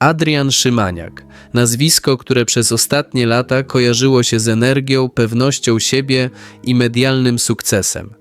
Adrian Szymaniak, nazwisko, które przez ostatnie lata kojarzyło się z energią, pewnością siebie i medialnym sukcesem.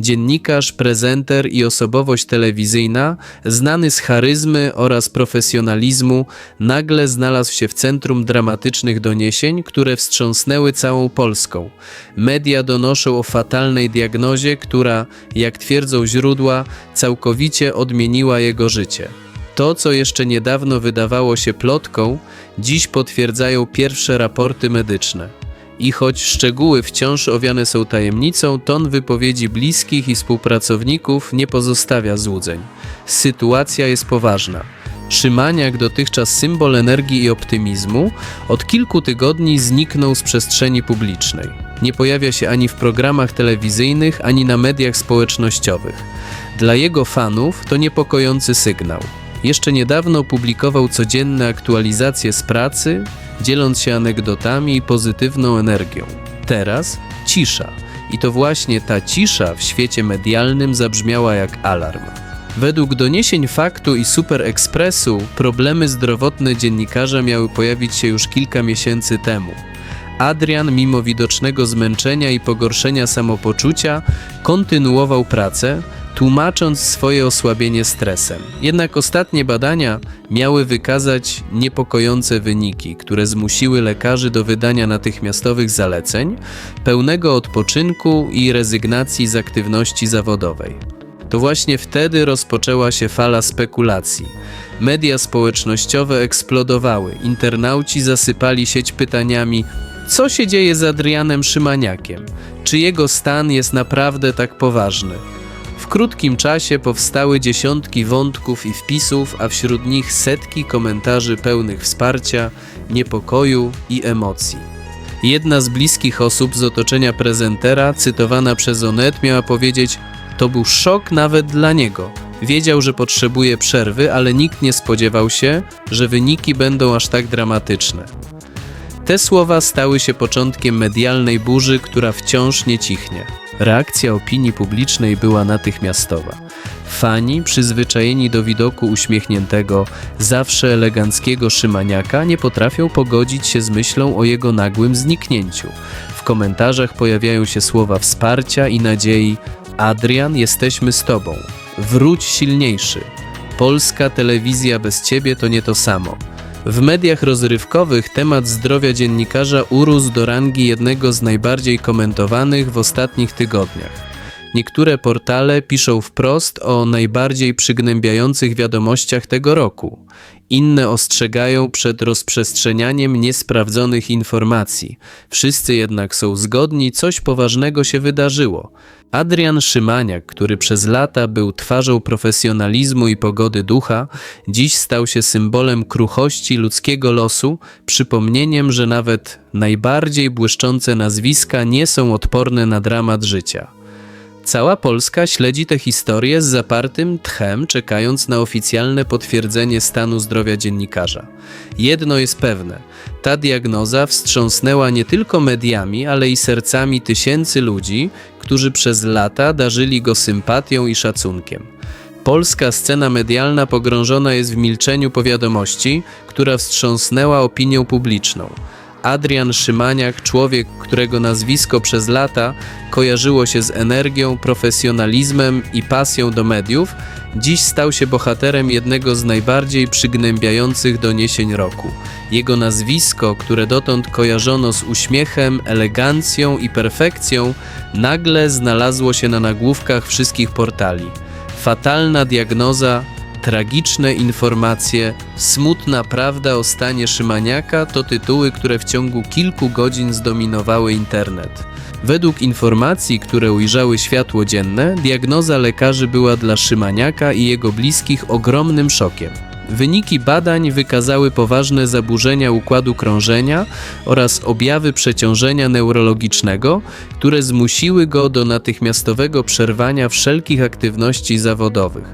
Dziennikarz, prezenter i osobowość telewizyjna, znany z charyzmy oraz profesjonalizmu, nagle znalazł się w centrum dramatycznych doniesień, które wstrząsnęły całą Polską. Media donoszą o fatalnej diagnozie, która, jak twierdzą źródła, całkowicie odmieniła jego życie. To, co jeszcze niedawno wydawało się plotką, dziś potwierdzają pierwsze raporty medyczne. I choć szczegóły wciąż owiane są tajemnicą, ton wypowiedzi bliskich i współpracowników nie pozostawia złudzeń. Sytuacja jest poważna. Szymaniak, dotychczas symbol energii i optymizmu, od kilku tygodni zniknął z przestrzeni publicznej. Nie pojawia się ani w programach telewizyjnych, ani na mediach społecznościowych. Dla jego fanów to niepokojący sygnał. Jeszcze niedawno publikował codzienne aktualizacje z pracy, dzieląc się anegdotami i pozytywną energią. Teraz cisza. I to właśnie ta cisza w świecie medialnym zabrzmiała jak alarm. Według doniesień Faktu i Super Expressu problemy zdrowotne dziennikarza miały pojawić się już kilka miesięcy temu. Adrian, mimo widocznego zmęczenia i pogorszenia samopoczucia, kontynuował pracę, tłumacząc swoje osłabienie stresem. Jednak ostatnie badania miały wykazać niepokojące wyniki, które zmusiły lekarzy do wydania natychmiastowych zaleceń, pełnego odpoczynku i rezygnacji z aktywności zawodowej. To właśnie wtedy rozpoczęła się fala spekulacji. Media społecznościowe eksplodowały, internauci zasypali sieć pytaniami: co się dzieje z Adrianem Szymaniakiem? Czy jego stan jest naprawdę tak poważny? W krótkim czasie powstały dziesiątki wątków i wpisów, a wśród nich setki komentarzy pełnych wsparcia, niepokoju i emocji. Jedna z bliskich osób z otoczenia prezentera, cytowana przez Onet, miała powiedzieć: To był szok nawet dla niego. Wiedział, że potrzebuje przerwy, ale nikt nie spodziewał się, że wyniki będą aż tak dramatyczne. Te słowa stały się początkiem medialnej burzy, która wciąż nie cichnie. Reakcja opinii publicznej była natychmiastowa. Fani, przyzwyczajeni do widoku uśmiechniętego, zawsze eleganckiego Szymaniaka, nie potrafią pogodzić się z myślą o jego nagłym zniknięciu. W komentarzach pojawiają się słowa wsparcia i nadziei: Adrian, jesteśmy z tobą. Wróć silniejszy. Polska telewizja bez ciebie to nie to samo. W mediach rozrywkowych temat zdrowia dziennikarza urósł do rangi jednego z najbardziej komentowanych w ostatnich tygodniach. Niektóre portale piszą wprost o najbardziej przygnębiających wiadomościach tego roku. Inne ostrzegają przed rozprzestrzenianiem niesprawdzonych informacji. Wszyscy jednak są zgodni, coś poważnego się wydarzyło. Adrian Szymaniak, który przez lata był twarzą profesjonalizmu i pogody ducha, dziś stał się symbolem kruchości ludzkiego losu, przypomnieniem, że nawet najbardziej błyszczące nazwiska nie są odporne na dramat życia. Cała Polska śledzi tę historię z zapartym tchem, czekając na oficjalne potwierdzenie stanu zdrowia dziennikarza. Jedno jest pewne: ta diagnoza wstrząsnęła nie tylko mediami, ale i sercami tysięcy ludzi, którzy przez lata darzyli go sympatią i szacunkiem. Polska scena medialna pogrążona jest w milczeniu powiadomości, która wstrząsnęła opinią publiczną. Adrian Szymaniak, człowiek, którego nazwisko przez lata kojarzyło się z energią, profesjonalizmem i pasją do mediów, dziś stał się bohaterem jednego z najbardziej przygnębiających doniesień roku. Jego nazwisko, które dotąd kojarzono z uśmiechem, elegancją i perfekcją, nagle znalazło się na nagłówkach wszystkich portali. Fatalna diagnoza, Tragiczne informacje, smutna prawda o stanie Szymaniaka to tytuły, które w ciągu kilku godzin zdominowały internet. Według informacji, które ujrzały światło dzienne, diagnoza lekarzy była dla Szymaniaka i jego bliskich ogromnym szokiem. Wyniki badań wykazały poważne zaburzenia układu krążenia oraz objawy przeciążenia neurologicznego, które zmusiły go do natychmiastowego przerwania wszelkich aktywności zawodowych.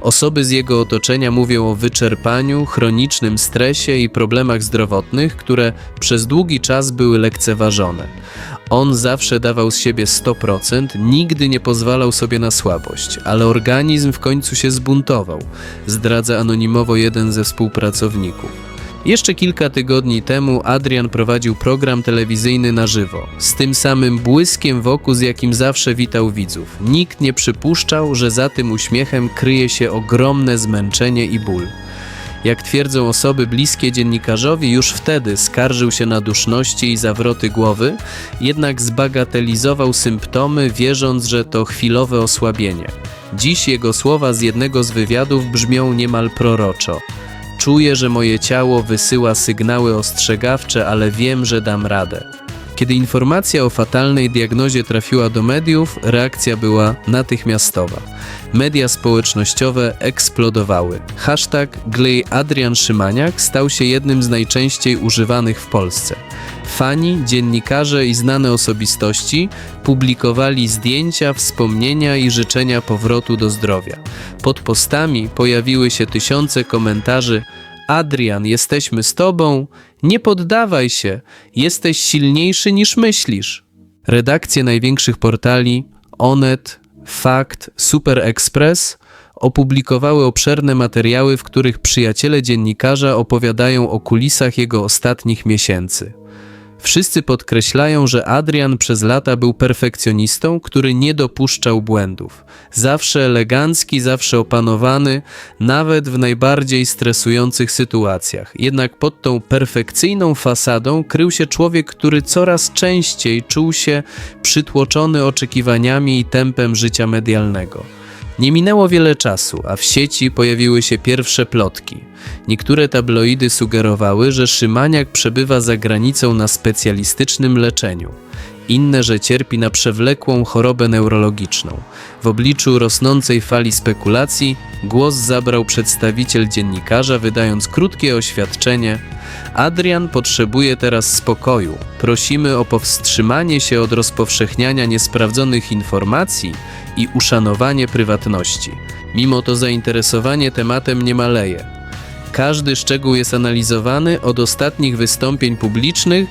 Osoby z jego otoczenia mówią o wyczerpaniu, chronicznym stresie i problemach zdrowotnych, które przez długi czas były lekceważone. On zawsze dawał z siebie 100%, nigdy nie pozwalał sobie na słabość, ale organizm w końcu się zbuntował, zdradza anonimowo jeden ze współpracowników. Jeszcze kilka tygodni temu Adrian prowadził program telewizyjny na żywo, z tym samym błyskiem wokół, z jakim zawsze witał widzów. Nikt nie przypuszczał, że za tym uśmiechem kryje się ogromne zmęczenie i ból. Jak twierdzą osoby bliskie dziennikarzowi, już wtedy skarżył się na duszności i zawroty głowy, jednak zbagatelizował symptomy, wierząc, że to chwilowe osłabienie. Dziś jego słowa z jednego z wywiadów brzmią niemal proroczo. Czuję, że moje ciało wysyła sygnały ostrzegawcze, ale wiem, że dam radę. Kiedy informacja o fatalnej diagnozie trafiła do mediów, reakcja była natychmiastowa. Media społecznościowe eksplodowały. Hashtag Glej Adrian Szymaniak stał się jednym z najczęściej używanych w Polsce. Fani, dziennikarze i znane osobistości publikowali zdjęcia, wspomnienia i życzenia powrotu do zdrowia. Pod postami pojawiły się tysiące komentarzy Adrian, jesteśmy z tobą, nie poddawaj się, jesteś silniejszy niż myślisz. Redakcje największych portali Onet, Fakt, Super Express opublikowały obszerne materiały, w których przyjaciele dziennikarza opowiadają o kulisach jego ostatnich miesięcy. Wszyscy podkreślają, że Adrian przez lata był perfekcjonistą, który nie dopuszczał błędów. Zawsze elegancki, zawsze opanowany, nawet w najbardziej stresujących sytuacjach. Jednak pod tą perfekcyjną fasadą krył się człowiek, który coraz częściej czuł się przytłoczony oczekiwaniami i tempem życia medialnego. Nie minęło wiele czasu, a w sieci pojawiły się pierwsze plotki. Niektóre tabloidy sugerowały, że Szymaniak przebywa za granicą na specjalistycznym leczeniu. Inne, że cierpi na przewlekłą chorobę neurologiczną. W obliczu rosnącej fali spekulacji głos zabrał przedstawiciel dziennikarza, wydając krótkie oświadczenie. Adrian potrzebuje teraz spokoju. Prosimy o powstrzymanie się od rozpowszechniania niesprawdzonych informacji i uszanowanie prywatności. Mimo to zainteresowanie tematem nie maleje. Każdy szczegół jest analizowany od ostatnich wystąpień publicznych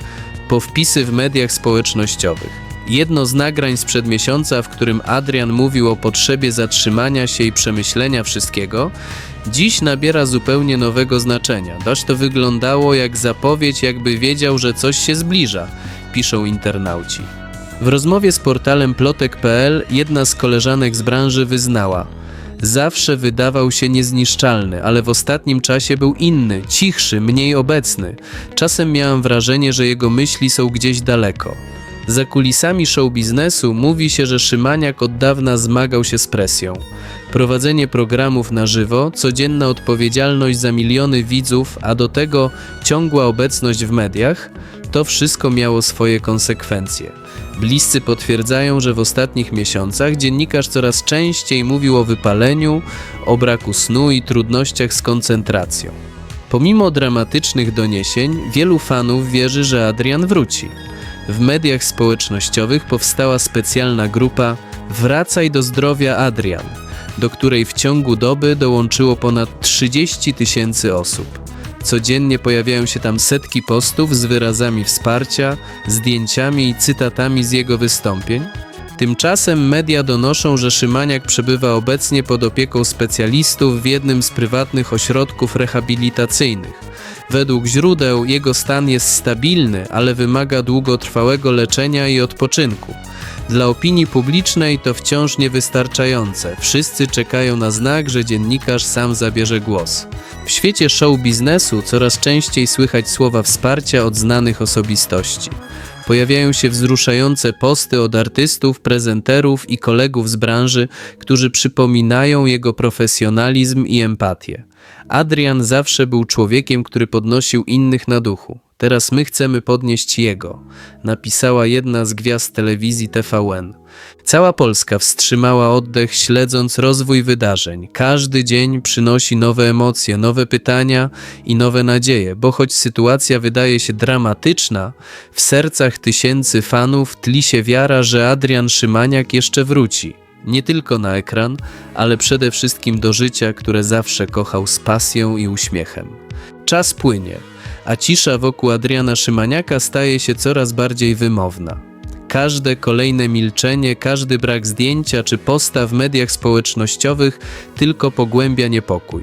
po wpisy w mediach społecznościowych. Jedno z nagrań sprzed miesiąca, w którym Adrian mówił o potrzebie zatrzymania się i przemyślenia wszystkiego, dziś nabiera zupełnie nowego znaczenia. Dość to wyglądało jak zapowiedź, jakby wiedział, że coś się zbliża, piszą internauci. W rozmowie z portalem plotek.pl jedna z koleżanek z branży wyznała: Zawsze wydawał się niezniszczalny, ale w ostatnim czasie był inny, cichszy, mniej obecny. Czasem miałam wrażenie, że jego myśli są gdzieś daleko. Za kulisami show biznesu mówi się, że Szymaniak od dawna zmagał się z presją. Prowadzenie programów na żywo, codzienna odpowiedzialność za miliony widzów, a do tego ciągła obecność w mediach, to wszystko miało swoje konsekwencje. Bliscy potwierdzają, że w ostatnich miesiącach dziennikarz coraz częściej mówił o wypaleniu, o braku snu i trudnościach z koncentracją. Pomimo dramatycznych doniesień, wielu fanów wierzy, że Adrian wróci. W mediach społecznościowych powstała specjalna grupa Wracaj do zdrowia Adrian, do której w ciągu doby dołączyło ponad 30 tysięcy osób. Codziennie pojawiają się tam setki postów z wyrazami wsparcia, zdjęciami i cytatami z jego wystąpień. Tymczasem media donoszą, że Szymaniak przebywa obecnie pod opieką specjalistów w jednym z prywatnych ośrodków rehabilitacyjnych. Według źródeł jego stan jest stabilny, ale wymaga długotrwałego leczenia i odpoczynku. Dla opinii publicznej to wciąż niewystarczające. Wszyscy czekają na znak, że dziennikarz sam zabierze głos. W świecie show biznesu coraz częściej słychać słowa wsparcia od znanych osobistości. Pojawiają się wzruszające posty od artystów, prezenterów i kolegów z branży, którzy przypominają jego profesjonalizm i empatię. Adrian zawsze był człowiekiem, który podnosił innych na duchu. Teraz my chcemy podnieść jego, napisała jedna z gwiazd telewizji TVN. Cała Polska wstrzymała oddech, śledząc rozwój wydarzeń. Każdy dzień przynosi nowe emocje, nowe pytania i nowe nadzieje, bo choć sytuacja wydaje się dramatyczna, w sercach tysięcy fanów tli się wiara, że Adrian Szymaniak jeszcze wróci. Nie tylko na ekran, ale przede wszystkim do życia, które zawsze kochał z pasją i uśmiechem. Czas płynie a cisza wokół Adriana Szymaniaka staje się coraz bardziej wymowna. Każde kolejne milczenie, każdy brak zdjęcia czy posta w mediach społecznościowych tylko pogłębia niepokój.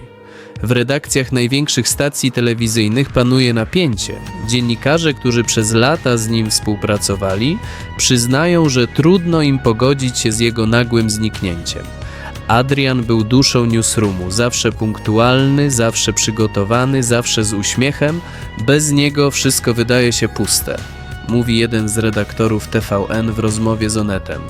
W redakcjach największych stacji telewizyjnych panuje napięcie. Dziennikarze, którzy przez lata z nim współpracowali, przyznają, że trudno im pogodzić się z jego nagłym zniknięciem. Adrian był duszą newsroomu, zawsze punktualny, zawsze przygotowany, zawsze z uśmiechem. Bez niego wszystko wydaje się puste. Mówi jeden z redaktorów TVN w rozmowie z Onetem.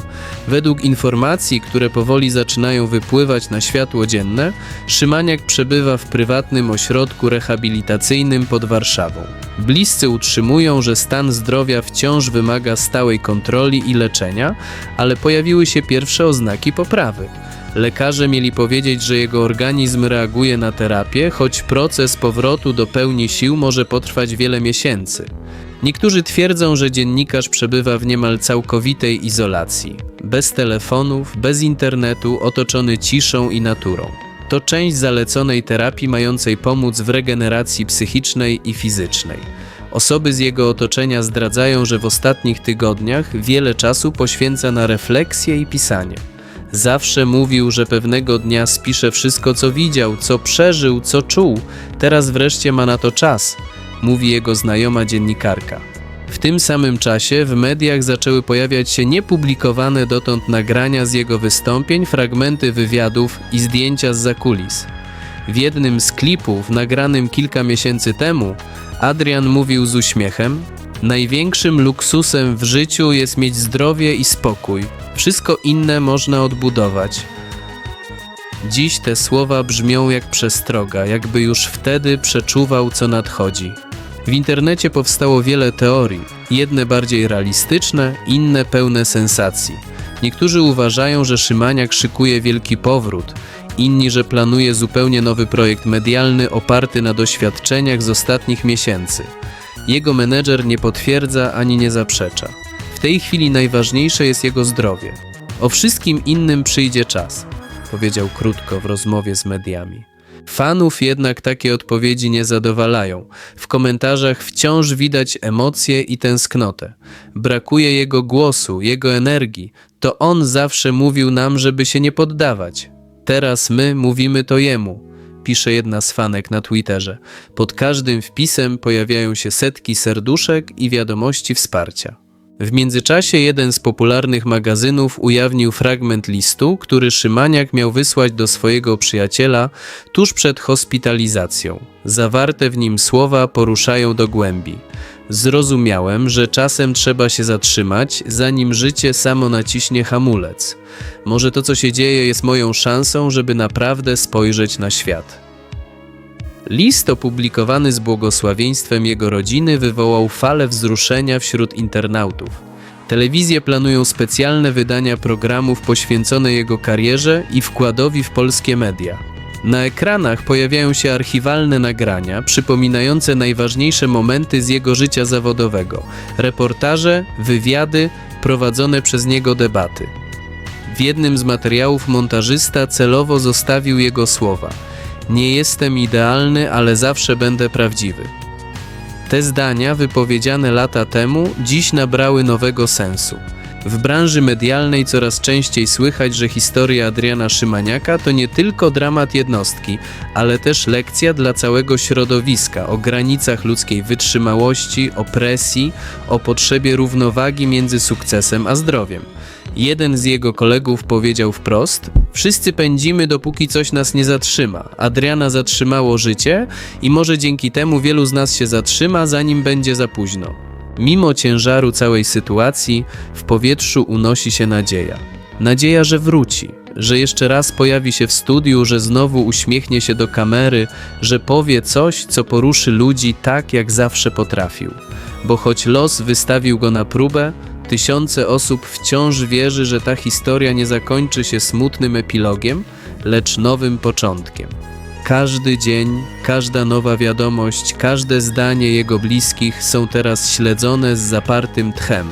Według informacji, które powoli zaczynają wypływać na światło dzienne, Szymaniak przebywa w prywatnym ośrodku rehabilitacyjnym pod Warszawą. Bliscy utrzymują, że stan zdrowia wciąż wymaga stałej kontroli i leczenia, ale pojawiły się pierwsze oznaki poprawy. Lekarze mieli powiedzieć, że jego organizm reaguje na terapię, choć proces powrotu do pełni sił może potrwać wiele miesięcy. Niektórzy twierdzą, że dziennikarz przebywa w niemal całkowitej izolacji, bez telefonów, bez internetu, otoczony ciszą i naturą. To część zaleconej terapii mającej pomóc w regeneracji psychicznej i fizycznej. Osoby z jego otoczenia zdradzają, że w ostatnich tygodniach wiele czasu poświęca na refleksję i pisanie. Zawsze mówił, że pewnego dnia spisze wszystko, co widział, co przeżył, co czuł. Teraz wreszcie ma na to czas, mówi jego znajoma dziennikarka. W tym samym czasie w mediach zaczęły pojawiać się niepublikowane dotąd nagrania z jego wystąpień, fragmenty wywiadów i zdjęcia z zakulis. W jednym z klipów, nagranym kilka miesięcy temu, Adrian mówił z uśmiechem: Największym luksusem w życiu jest mieć zdrowie i spokój. Wszystko inne można odbudować. Dziś te słowa brzmią jak przestroga, jakby już wtedy przeczuwał, co nadchodzi. W internecie powstało wiele teorii, jedne bardziej realistyczne, inne pełne sensacji. Niektórzy uważają, że Szymaniak szykuje wielki powrót, inni, że planuje zupełnie nowy projekt medialny oparty na doświadczeniach z ostatnich miesięcy. Jego menedżer nie potwierdza ani nie zaprzecza. W tej chwili najważniejsze jest jego zdrowie. O wszystkim innym przyjdzie czas, powiedział krótko w rozmowie z mediami. Fanów jednak takie odpowiedzi nie zadowalają. W komentarzach wciąż widać emocje i tęsknotę. Brakuje jego głosu, jego energii. To on zawsze mówił nam, żeby się nie poddawać. Teraz my mówimy to jemu, pisze jedna z fanek na Twitterze. Pod każdym wpisem pojawiają się setki serduszek i wiadomości wsparcia. W międzyczasie jeden z popularnych magazynów ujawnił fragment listu, który Szymaniak miał wysłać do swojego przyjaciela tuż przed hospitalizacją. Zawarte w nim słowa poruszają do głębi. Zrozumiałem, że czasem trzeba się zatrzymać, zanim życie samo naciśnie hamulec. Może to, co się dzieje, jest moją szansą, żeby naprawdę spojrzeć na świat. List opublikowany z błogosławieństwem jego rodziny wywołał falę wzruszenia wśród internautów. Telewizje planują specjalne wydania programów poświęcone jego karierze i wkładowi w polskie media. Na ekranach pojawiają się archiwalne nagrania przypominające najważniejsze momenty z jego życia zawodowego, reportaże, wywiady, prowadzone przez niego debaty. W jednym z materiałów montażysta celowo zostawił jego słowa – nie jestem idealny, ale zawsze będę prawdziwy. Te zdania, wypowiedziane lata temu, dziś nabrały nowego sensu. W branży medialnej coraz częściej słychać, że historia Adriana Szymaniaka to nie tylko dramat jednostki, ale też lekcja dla całego środowiska o granicach ludzkiej wytrzymałości, opresji, o potrzebie równowagi między sukcesem a zdrowiem. Jeden z jego kolegów powiedział wprost: Wszyscy pędzimy, dopóki coś nas nie zatrzyma. Adriana zatrzymało życie i może dzięki temu wielu z nas się zatrzyma, zanim będzie za późno. Mimo ciężaru całej sytuacji, w powietrzu unosi się nadzieja. Nadzieja, że wróci, że jeszcze raz pojawi się w studiu, że znowu uśmiechnie się do kamery, że powie coś, co poruszy ludzi tak, jak zawsze potrafił. Bo choć los wystawił go na próbę, Tysiące osób wciąż wierzy, że ta historia nie zakończy się smutnym epilogiem, lecz nowym początkiem. Każdy dzień, każda nowa wiadomość, każde zdanie jego bliskich są teraz śledzone z zapartym tchem.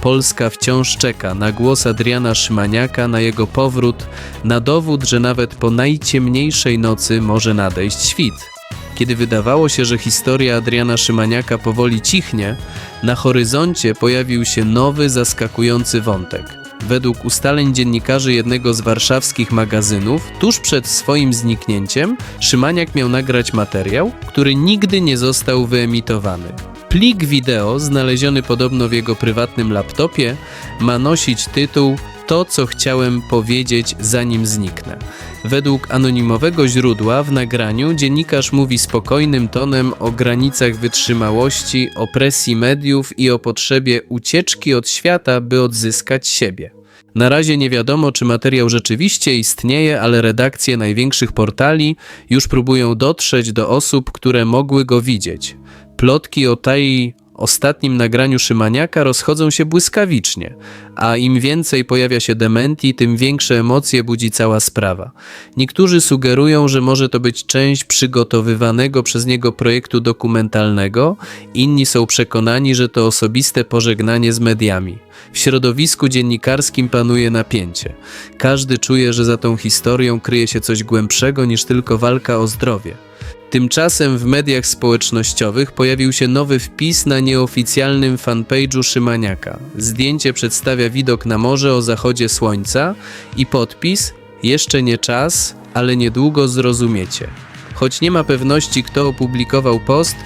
Polska wciąż czeka na głos Adriana Szymaniaka, na jego powrót, na dowód, że nawet po najciemniejszej nocy może nadejść świt. Kiedy wydawało się, że historia Adriana Szymaniaka powoli cichnie, na horyzoncie pojawił się nowy, zaskakujący wątek. Według ustaleń dziennikarzy jednego z warszawskich magazynów, tuż przed swoim zniknięciem, Szymaniak miał nagrać materiał, który nigdy nie został wyemitowany. Plik wideo, znaleziony podobno w jego prywatnym laptopie, ma nosić tytuł To, co chciałem powiedzieć, zanim zniknę. Według anonimowego źródła w nagraniu dziennikarz mówi spokojnym tonem o granicach wytrzymałości, o presji mediów i o potrzebie ucieczki od świata, by odzyskać siebie. Na razie nie wiadomo, czy materiał rzeczywiście istnieje, ale redakcje największych portali już próbują dotrzeć do osób, które mogły go widzieć. Plotki o tej ostatnim nagraniu Szymaniaka rozchodzą się błyskawicznie, a im więcej pojawia się dementi, tym większe emocje budzi cała sprawa. Niektórzy sugerują, że może to być część przygotowywanego przez niego projektu dokumentalnego, inni są przekonani, że to osobiste pożegnanie z mediami. W środowisku dziennikarskim panuje napięcie. Każdy czuje, że za tą historią kryje się coś głębszego niż tylko walka o zdrowie. Tymczasem w mediach społecznościowych pojawił się nowy wpis na nieoficjalnym fanpage'u Szymaniaka. Zdjęcie przedstawia widok na morze o zachodzie słońca i podpis Jeszcze nie czas, ale niedługo zrozumiecie. Choć nie ma pewności, kto opublikował post,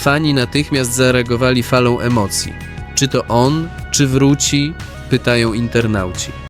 fani natychmiast zareagowali falą emocji. Czy to on, czy wróci? Pytają internauci.